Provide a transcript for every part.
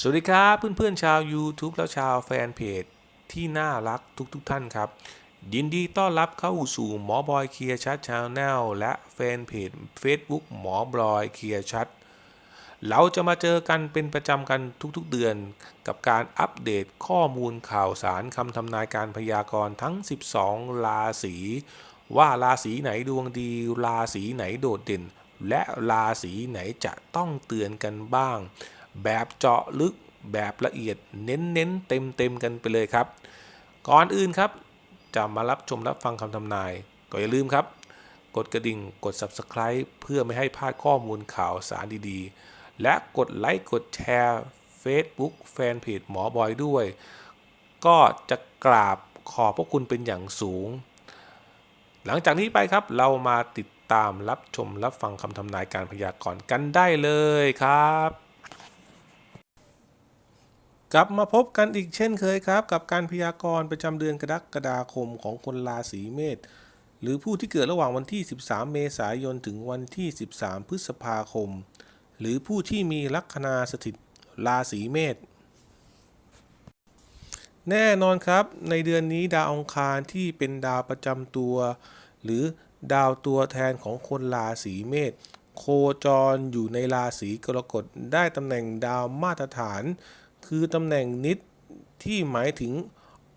สวัสดีครับเพื่อนๆชาว YouTube และชาวแฟนเพจที่น่ารักทุกๆทท่านครับ ยินดีต้อนรับเข้าสู่หมอบอยเคลียร์ชัดชาแนลและแฟนเพจ Facebook หมอบอยเคลียร์ชัดเราจะมาเจอกันเป็นประจำกันทุกๆเดือน กับการอัปเดตข้อมูลข่าวสารคำทำนายการพยากรณ์ทั้ง 12 ราศีว่าราศีไหนดวงดี ราศีไหนโดดเด่น และราศีไหนจะต้องเตือนกันบ้าง แบบเจาะลึกแบบละเอียดเน้นๆเต็มๆกันไปเลยครับ ก่อนอื่นครับ จะมารับชมรับฟังคำทำนาย ก็อย่าลืมครับ กดกระดิ่งกด Subscribe เพื่อไม่ให้พลาดข้อมูลข่าวสารดีๆ และกดไลค์กดแชร์ Facebook แฟนเพจหมอบอยด้วย ก็จะกราบขอบพระคุณเป็นอย่างสูง หลังจากนี้ไปครับเรามาติดตามรับชมรับฟังคำทำนายการพยากรณ์กันได้เลยครับ กลับมาพบกันอีกเช่นเคยครับ กับการพยากรณ์ประจำเดือนกรกฎาคมของคนราศีเมษหรือผู้ที่เกิดระหว่างวันที่ 13 เมษายนถึงวันที่ 13 พฤษภาคม หรือผู้ที่มีลัคนาสถิตราศีเมษแน่นอนครับ ในเดือนนี้ดาวองคารที่เป็นดาวประจำตัว หรือดาวตัวแทนของคนราศีเมษโคจรอยู่ในราศีกรกฎได้ตำแหน่งดาวมาตรฐาน คือตำแหน่งนิดที่หมายถึง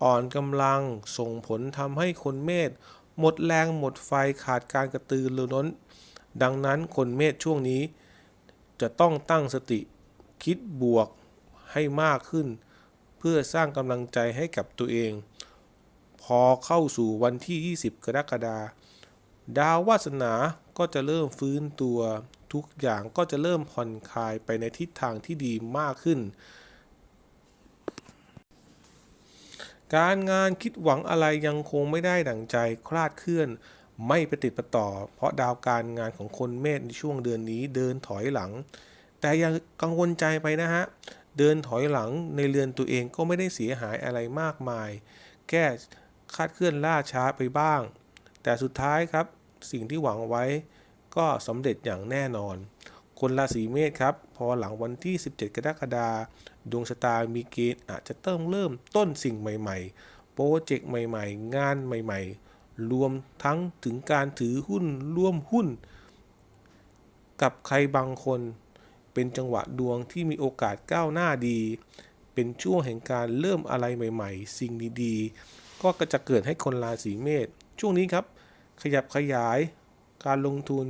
อ่อนกำลังส่งผลทำให้คนเมษหมดแรงหมดไฟขาดการกระตือรือร้น ดังนั้นคนเมษช่วงนี้ จะต้องตั้งสติคิดบวกให้มากขึ้น เพื่อสร้างกำลังใจให้กับตัวเอง พอเข้าสู่วันที่ 20 กรกฎาคมดาววาสนาก็จะเริ่มฟื้นตัว ทุกอย่างก็จะเริ่มผ่อนคลายไปในทิศทางที่ดีมากขึ้น การงานคิดหวังอะไรยังคงไม่ได้ดั่งใจคลาดเคลื่อน ไม่ประติดประต่อ เพราะดาวการงานของคนเมษในช่วงเดือนนี้เดินถอยหลัง แต่อย่ากังวลใจไปนะฮะ เดินถอยหลังในเรือนตัวเองก็ไม่ได้เสียหายอะไรมากมาย แค่คาดเคลื่อนล่าช้าไปบ้าง แต่สุดท้ายครับสิ่งที่หวังไว้ก็สำเร็จอย่างแน่นอน คนราศีเมษครับ พอหลังวันที่ 17 กรกฎาคม ดวงชะตามีเกณฑ์อาจจะต้องเริ่มต้นสิ่งใหม่ ๆ โปรเจกต์ใหม่ ๆ งานใหม่ ๆ รวมทั้งถึงการถือหุ้นร่วมหุ้น กับใครบางคน เป็นจังหวะดวงที่มีโอกาสก้าวหน้าดี เป็นช่วงแห่งการเริ่มอะไรใหม่ ๆ สิ่งดีๆ ก็จะเกิดให้คนราศีเมษช่วงนี้ครับ ขยับขยายการลงทุน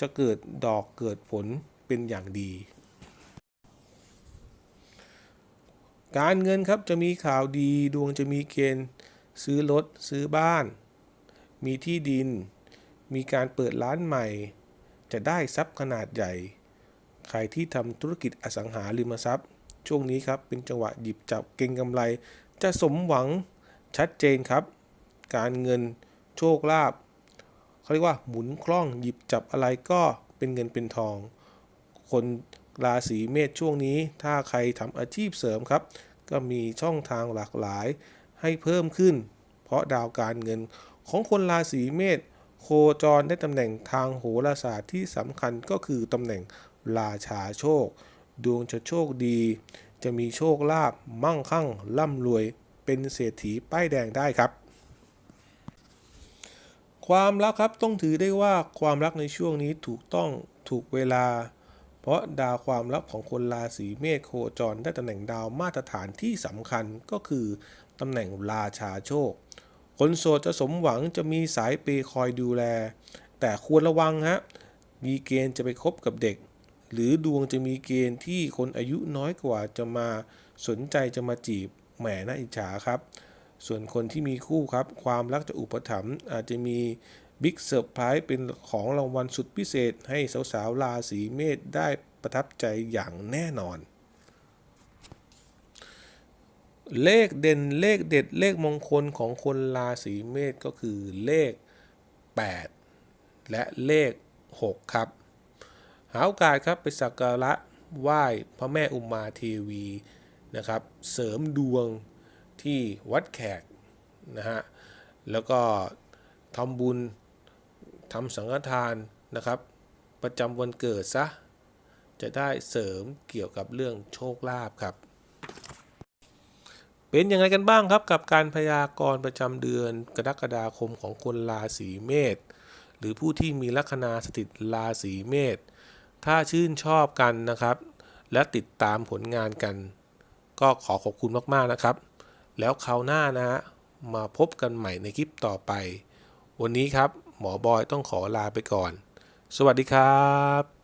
จะเกิดดอกเกิดผลเป็นอย่างดี การเงินครับจะมีข่าวดีดวงจะมีเกณฑ์ ซื้อรถซื้อบ้าน มีที่ดิน มีการเปิดร้านใหม่ จะได้ทรัพย์ขนาดใหญ่ ใครที่ทำธุรกิจอสังหาริมทรัพย์ ช่วงนี้ครับเป็นจังหวะหยิบจับเก็งกำไร จะสมหวังชัดเจนครับ การเงินโชคลาภเขาเรียกว่าหมุนคล่องหยิบจับอะไรก็เป็นเงินเป็นทอง คนราศีเมษช่วงนี้ ถ้าใครทำอาชีพเสริมครับ ก็มีช่องทางหลากหลายให้เพิ่มขึ้น เพราะดาวการเงินของคนราศีเมษโคจรได้ตำแหน่งทางโหราศาสตร์ที่สำคัญก็คือตำแหน่งราชาโชค ดวงจะโชคดี จะมีโชคลาภมั่งคั่งร่ำรวยเป็นเศรษฐีป้ายแดงได้ครับ ความรักครับต้องถือได้ว่าความรักในช่วงนี้ถูกต้องถูกเวลา เพราะดาวความรักของคนราศีเมษโคจรได้ตำแหน่งดาวมาตรฐานที่สำคัญก็คือตำแหน่งราชาโชค คนโสดจะสมหวังจะมีสายเปยคอยดูแล แต่ควรระวังฮะ มีเกณฑ์จะไปคบกับเด็ก หรือดวงจะมีเกณฑ์ที่คนอายุน้อยกว่าจะมาสนใจจะมาจีบแหมน่าอิจฉาครับ ส่วนคนที่มีคู่ครับ ความรักจะอุปถัมภ์อาจจะมี บิ๊กเซอร์ไพรส์เป็นของรางวัลสุดพิเศษให้สาวๆราศีเมษได้ประทับใจอย่างแน่นอน เลขเด่นเลขเด็ดเลขมงคลของคนราศีเมษก็คือเลข 8 และเลข 6 ครับ หาโอกาสครับไปสักการะไหว้พระแม่อุมาเทวีนะครับ เสริมดวงที่วัดแขกนะฮะแล้วก็ทำบุญ ทำสังฆทานนะครับ ประจำวันเกิดซะจะได้เสริมเกี่ยวกับเรื่องโชคลาภครับ เป็นยังไงกันบ้างครับกับการพยากรณ์ประจำเดือนกรกฎาคมของคนราศีเมษหรือผู้ที่มีลัคนาสถิตราศีเมษถ้าชื่นชอบกันนะครับ และติดตามผลงานกัน ก็ขอขอบคุณมาก ๆ นะครับ แล้วคราวหน้านะฮะมาพบกันใหม่ในคลิปต่อไป วันนี้ครับ หมอบอยต้องขอลาไปก่อน สวัสดีครับ